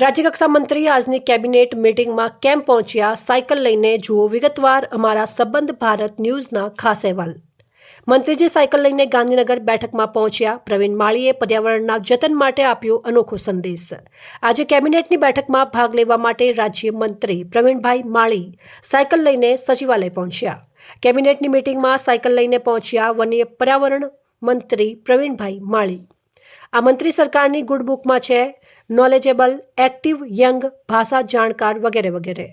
રાજ્યકક્ષા મંત્રી આજની કેબિનેટ મિટિંગમાં કેમ પહોંચ્યા? સાયકલ લઈને જુઓ વિગતવાર અમારા સંબંધ ભારત ન્યૂઝના ખાસ અહેવાલ. મંત્રીજી સાયકલ લઈને ગાંધીનગર બેઠકમાં પહોંચ્યા. પ્રવીણ માળીએ પર્યાવરણના જતન માટે આપ્યો અનોખો સંદેશ. આજે કેબિનેટની બેઠકમાં ભાગ લેવા માટે રાજ્ય મંત્રી પ્રવીણભાઈ માળી સાયકલ લઈને સચિવાલય પહોંચ્યા. કેબિનેટની મિટિંગમાં સાયકલ લઈને પહોંચ્યા વન્ય પર્યાવરણ મંત્રી પ્રવીણભાઈ માળી. આ મંત્રી સરકારની ગુડ બુકમાં છે નોલેજેબલ એક્ટિવ યંગ ભાષા જાણકાર વગેરે વગેરે.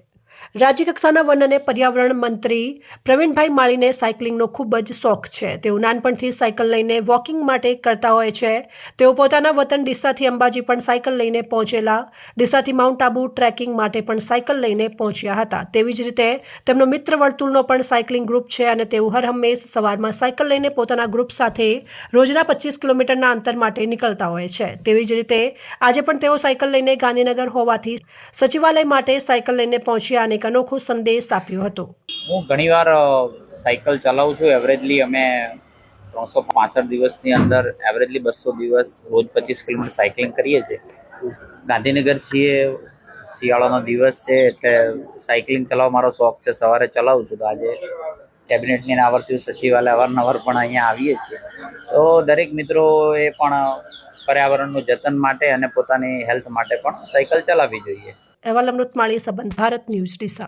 રાજ્યકક્ષાના વન અને પર્યાવરણ મંત્રી પ્રવીણભાઈ માળીને સાયકલિંગનો ખૂબ જ શોખ છે. તેઓ નાનપણથી સાયકલ લઈને વોકિંગ માટે કરતા હોય છે. તેઓ પોતાના વતન ડીસાથી અંબાજી પણ સાયકલ લઈને પહોંચેલા. ડીસાથી માઉન્ટ આબુ ટ્રેકિંગ માટે પણ સાયકલ લઈને પહોંચ્યા હતા. તેવી જ રીતે તેમનો મિત્ર વર્તુળનો પણ સાયકલિંગ ગ્રુપ છે અને તેઓ હર હંમેશ સવારમાં સાયકલ લઈને પોતાના ગ્રુપ સાથે રોજના પચીસ કિલોમીટરના અંતર માટે નીકળતા હોય છે. તેવી જ રીતે આજે પણ તેઓ સાયકલ લઈને ગાંધીનગર હોવાથી સચિવાલય માટે સાયકલ લઈને પહોંચ્યા અને એક અનોખો સંદેશ આપ્યો હતો. હું ઘણીવાર સાયકલ ચલાવું છું. એવરેજલી અમે ત્રણસો પાસઠ દિવસની અંદર એવરેજલી બસો દિવસ રોજ પચીસ કિલોમીટર સાયકલિંગ કરીએ છીએ. ગાંધીનગર છીએ, શિયાળાનો દિવસ છે, એટલે સાયકલિંગ ચલાવવા મારો શોખ છે. સવારે ચલાવું છું. તો આજે કેબિનેટની આવડતી સચિવાલય અવારનવાર પણ અહીંયા આવીએ છીએ. તો દરેક મિત્રોએ પણ પર્યાવરણનું જતન માટે અને પોતાની હેલ્થ માટે પણ સાયકલ ચલાવવી જોઈએ. અહેવાલ અમૃત માળી સંબંધ ભારત ન્યૂઝ ડીસા.